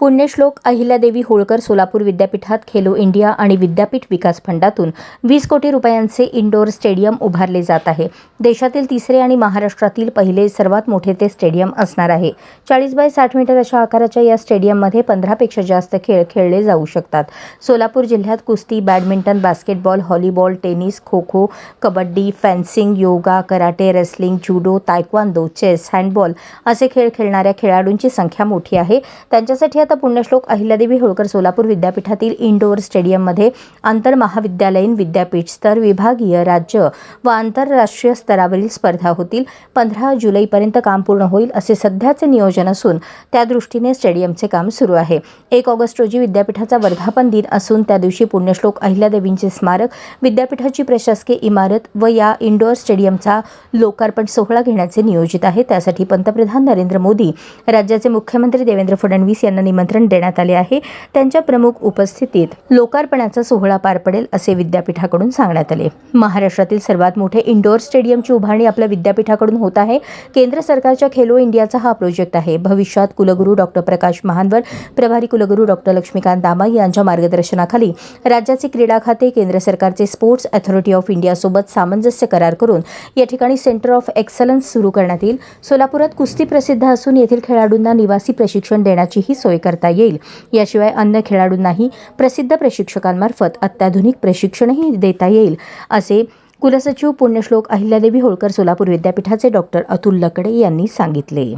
पुण्यश्लोक अहिल्यादेवी होळकर सोलापूर विद्यापीठात खेलो इंडिया आणि विद्यापीठ विकास फंडातून वीस कोटी रुपयांचे इंडोर स्टेडियम उभारले जात आहे. देशातील तिसरे आणि महाराष्ट्रातील पहिले सर्वात मोठे ते स्टेडियम असणार आहे. चाळीस बाय साठ मीटर अशा आकाराच्या या स्टेडियममध्ये पंधरापेक्षा जास्त खेळ खेळले जाऊ शकतात. सोलापूर जिल्ह्यात कुस्ती badminton basketball volleyball tennis kho kho kabaddi fencing yoga karate wrestling judo taekwondo chess handball असे खेळ खेळणाऱ्या खेळाडूंची संख्या मोठी आहे. त्यांच्यासाठी आता पुण्यश्लोक अहिल्यादेवी होळकर सोलापूर विद्यापीठातील इंडोर स्टेडियममध्ये आंतर महाविद्यालयीन विद्यापीठ स्तर विभागीय राज्य व आंतरराष्ट्रीय स्तरावरील स्पर्धा होतील. पंधरा जुलैपर्यंत काम पूर्ण होईल असे सध्याचे नियोजन असून त्या दृष्टीने स्टेडियमचे काम सुरू आहे. एक ऑगस्ट रोजी विद्यापीठाचा वर्धापन दिन असून त्या दिवशी पुण्यश्लोक अहिल्यादेवींचे स्मारक विद्यापीठाची प्रशासकीय इमारत व या इंडोर स्टेडियमचा लोकार्पण सोहळा घेण्याचे नियोजित आहे. त्यासाठी पंतप्रधान नरेंद्र मोदी राज्याचे मुख्यमंत्री देवेंद्र फडणवीस यांना निमंत्रण देण्यात आले आहे. त्यांच्या प्रमुख उपस्थितीत लोकार्पणाचा सोहळा पार पडेल असे विद्यापीठाकडून सांगण्यात आले. महाराष्ट्रातील सर्वात मोठे इंडोर स्टेडियमची उभारणी आपल्या विद्यापीठाकडून होत आहे. केंद्र सरकारच्या खेलो इंडियाचा हा प्रोजेक्ट आहे. भविष्यात कुलगुरू डॉक्टर प्रकाश महानवर प्रभारी कुलगुरू डॉक्टर लक्ष्मीकांत दामा यांच्या मार्गदर्शनाखाली राज्याचे क्रीडा खाते केंद्र सरकारचे स्पोर्ट्स अथॉरिटी ऑफ इंडियासोबत सामंजस्य करार करून या ठिकाणी सेंटर ऑफ एक्सलन्स सुरू करण्यात येईल. सोलापुरात कुस्ती प्रसिद्ध असून येथील खेळाडूंना निवासी प्रशिक्षण देण्याचीही सोय करता येईल. याशिवाय अन्य खेळाडूंनाही प्रसिद्ध प्रशिक्षकांमार्फत अत्याधुनिक प्रशिक्षणही देता येईल असे कुलसचिव पुण्यश्लोक अहिल्यादेवी होळकर सोलापूर विद्यापीठाचे डॉक्टर अतुल लकडे यांनी सांगितले.